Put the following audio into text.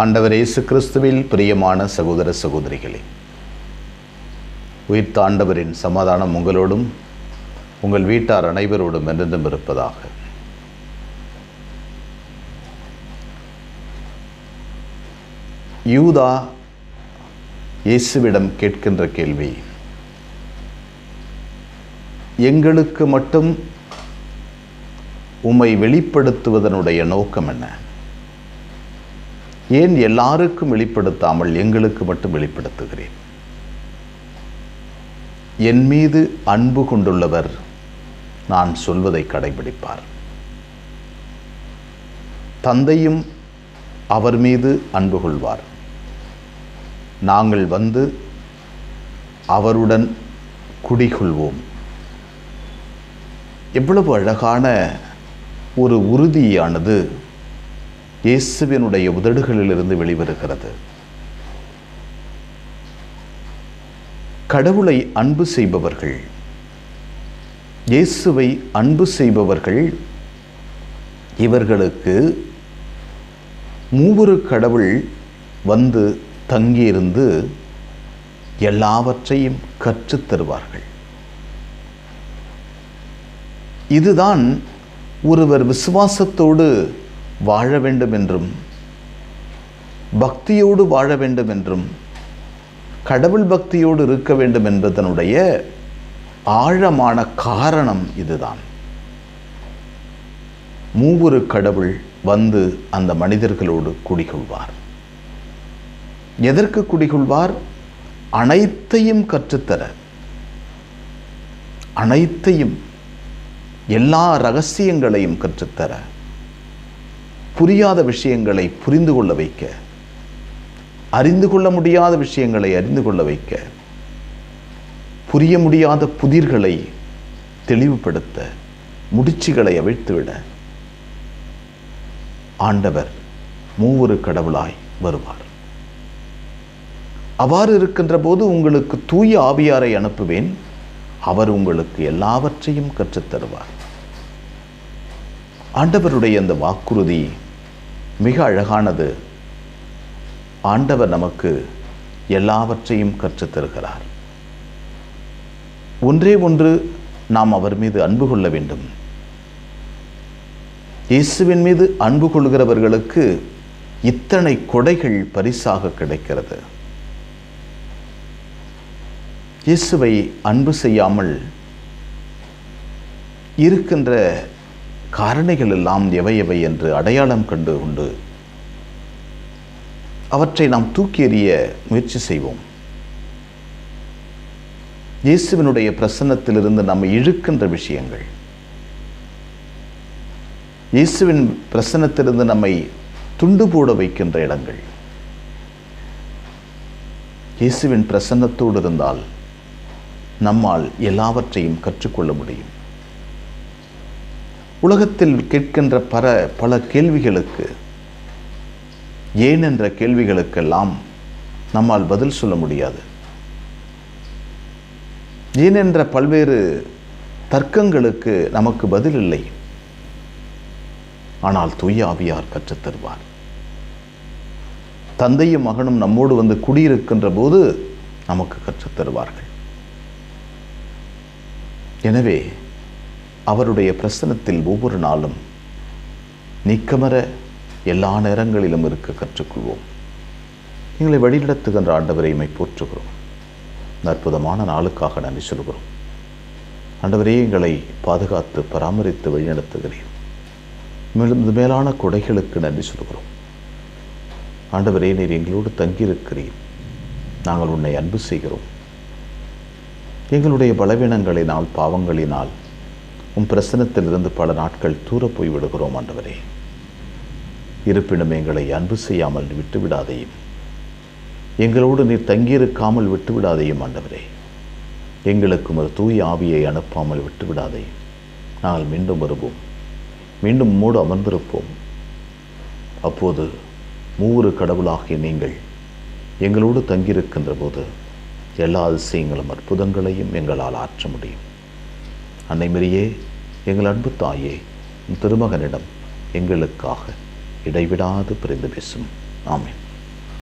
ஆண்டவர் இயேசு கிறிஸ்துவில் பிரியமான சகோதர சகோதரிகளே உயிர்த்த ஆண்டவரின் சமாதானம் உங்களோடும் உங்கள் வீட்டார் அனைவரோடும் என்றென்றும் இருப்பதாக. யூதா இயேசுவிடம் கேட்கின்ற கேள்வி எங்களுக்கு மட்டும் உம்மை வெளிப்படுத்துவதனுடைய நோக்கம் என்ன? ஏன் எல்லாருக்கும் வெளிப்படுத்தாமல் எங்களுக்கு மட்டும் வெளிப்படுத்துகிறேன்? என் மீது அன்பு கொண்டுள்ளவர் நான் சொல்வதை கடைபிடிப்பார். தந்தையும் அவர் மீது அன்பு கொள்வார். நாங்கள் வந்து அவருடன் குடிகொள்வோம். எவ்வளவு அழகான ஒரு உறுதியானது இயேசுவினுடைய உதடுகளிலிருந்து வெளிவருகிறது. கடவுளை அன்பு செய்பவர்கள் இயேசுவை அன்பு செய்பவர்கள் இவர்களுக்கு மூவரு கடவுள் வந்து தங்கியிருந்து எல்லாவற்றையும் கற்றுத் தருவார்கள். இதுதான் ஒருவர் விசுவாசத்தோடு வாழ வேண்டும் என்றும் பக்தியோடு வாழ வேண்டும் என்றும் கடவுள் பக்தியோடு இருக்க வேண்டும் என்பதனுடைய ஆழமான காரணம் இதுதான். மூவொரு கடவுள் வந்து அந்த மனிதர்களோடு குடிகொள்வார். எதற்கு குடிகொள்வார்? அனைத்தையும் கற்றுத்தர. அனைத்தையும் எல்லா ரகசியங்களையும் கற்றுத்தர. புரியாத விஷயங்களை புரிந்து கொள்ள வைக்க அறிந்து கொள்ள முடியாத விஷயங்களை அறிந்து கொள்ள வைக்க புரிய முடியாத புதிர்களை தெளிவுபடுத்த முடிச்சுகளை அவிழ்த்துவிட ஆண்டவர் மூவொரு கடவுளாய் வருவார். அவ்வாறு இருக்கின்ற போது உங்களுக்கு தூய ஆவியாரை அனுப்புவேன். அவர் உங்களுக்கு எல்லாவற்றையும் கற்றுத்தருவார். ஆண்டவருடைய அந்த வாக்குறுதி மிக அழகானது. ஆண்டவர் நமக்கு எல்லாவற்றையும் கற்றுத்தருகிறார். ஒன்றே ஒன்று நாம் அவர் மீது அன்பு கொள்ள வேண்டும். இயேசுவின் மீது அன்பு கொள்கிறவர்களுக்கு இத்தனை கொடைகள் பரிசாக கிடைக்கிறது. இயேசுவை அன்பு செய்யாமல் இருக்கின்ற காரணிகள் எல்லாம் எவை எவை என்று அடையாளம் கண்டு கொண்டு அவற்றை நாம் தூக்கி எறிய முயற்சி செய்வோம். இயேசுவினுடைய பிரசன்னத்திலிருந்து நாம் இழுக்கின்ற விஷயங்கள். இயேசுவின் பிரசன்னத்திலிருந்து நம்மை துண்டு போட வைக்கின்ற இடங்கள். இயேசுவின் பிரசன்னத்தோடு இருந்தால் நம்மால் எல்லாவற்றையும் கற்றுக்கொள்ள முடியும். உலகத்தில் கேட்கின்ற பல பல கேள்விகளுக்கு ஏன் என்ற கேள்விகளுக்கெல்லாம் நம்மால் பதில் சொல்ல முடியாது. ஏன் என்ற பல்வேறு தர்க்கங்களுக்கு நமக்கு பதில் இல்லை. ஆனால் தூய ஆவியார் கற்றுத்தருவார் தந்தையும் மகனும் நம்மோடு வந்து குடியிருக்கின்ற போது நமக்கு கற்றுத்தருவார்கள் எனவே அவருடைய பிரசனத்தில் ஒவ்வொரு நாளும் நீக்கமர எல்லா நேரங்களிலும் இருக்க கற்றுக்கொள்வோம். எங்களை வழிநடத்துகின்ற ஆண்டவரை இமை போற்றுகிறோம். அற்புதமான நாளுக்காக நன்றி சொல்கிறோம். ஆண்டவரே எங்களை பாதுகாத்து பராமரித்து வழிநடத்துகிறேன் மேலும் மேலான கொடைகளுக்கு நன்றி சொல்கிறோம். ஆண்டவரே நீர் எங்களோடு தங்கியிருக்கிறீர். நாங்கள் உன்னை அன்பு செய்கிறோம். எங்களுடைய பலவீனங்களினால் பாவங்களினால் உன் பிரசனத்திலிருந்து பல நாட்கள் தூர போய் விடுகிறோம் ஆண்டவரே. இருப்பினும் எங்களை அன்பு செய்யாமல் விட்டுவிடாதையும். எங்களோடு நீர் தங்கியிருக்காமல் விட்டுவிடாதையும் ஆண்டவரே. எங்களுக்கு ஒரு தூய் ஆவியை அனுப்பாமல் விட்டுவிடாதையும். நாங்கள் மீண்டும் வருவோம். மீண்டும் மூடு அமர்ந்திருப்போம். அப்போது மூவரு கடவுளாகிய நீங்கள் எங்களோடு தங்கியிருக்கின்ற போது எல்லா அதிசயங்களும் அற்புதங்களையும் எங்களால் ஆற்ற முடியும். அன்னை மரியே எங்கள் அன்பு தாயே திருமகனிடம் எங்களுக்காக இடைவிடாது பிரிந்து பேசும். ஆமேன்.